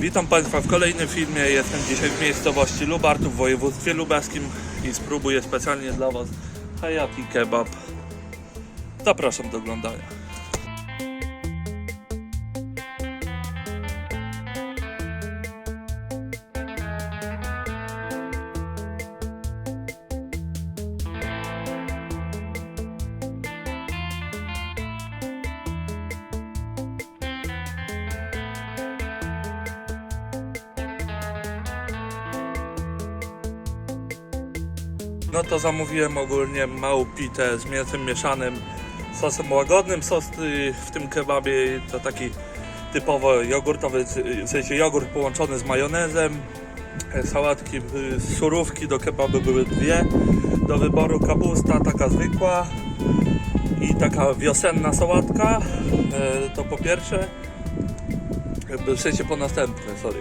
Witam Państwa w kolejnym filmie. Jestem dzisiaj w miejscowości Lubartów w województwie lubelskim i spróbuję specjalnie dla Was Hayati Kebab. Zapraszam do oglądania. No to zamówiłem ogólnie małą pitę z mięsem mieszanym, sosem łagodnym. Sos y, w tym kebabie to taki typowo jogurtowy, w sensie jogurt połączony z majonezem. E, Sałatki, y, surówki do kebabu były dwie. Do wyboru kapusta taka zwykła i taka wiosenna sałatka. E, To po pierwsze. E, W sensie po następne, sorry.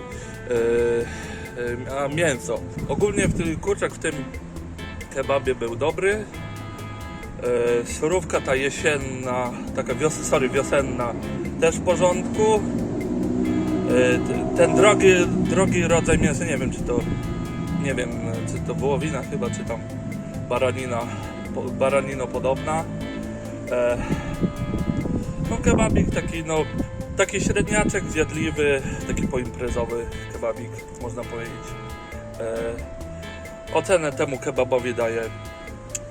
A mięso. Ogólnie kurczak w tym kebabie był dobry. E, surówka ta jesienna, taka wios sorry, wiosenna też w porządku. E, ten drogi, drogi rodzaj mięsa, nie wiem czy to nie wiem, czy to wołowina chyba, czy tam baranina, po, baranino podobna. E, no kebabik taki no, taki średniaczek zjadliwy, taki poimprezowy kebabik można powiedzieć. E, Ocenę temu kebabowi daję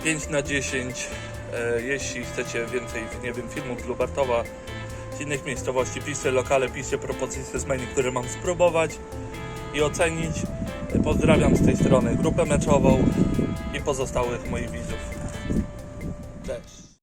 5 na 10. E, jeśli chcecie więcej, nie wiem, filmów z Lubartowa, z innych miejscowości, piszcie lokale, piszcie propozycje z menu, które mam spróbować i ocenić. Pozdrawiam z tej strony grupę meczową i pozostałych moich widzów. Cześć.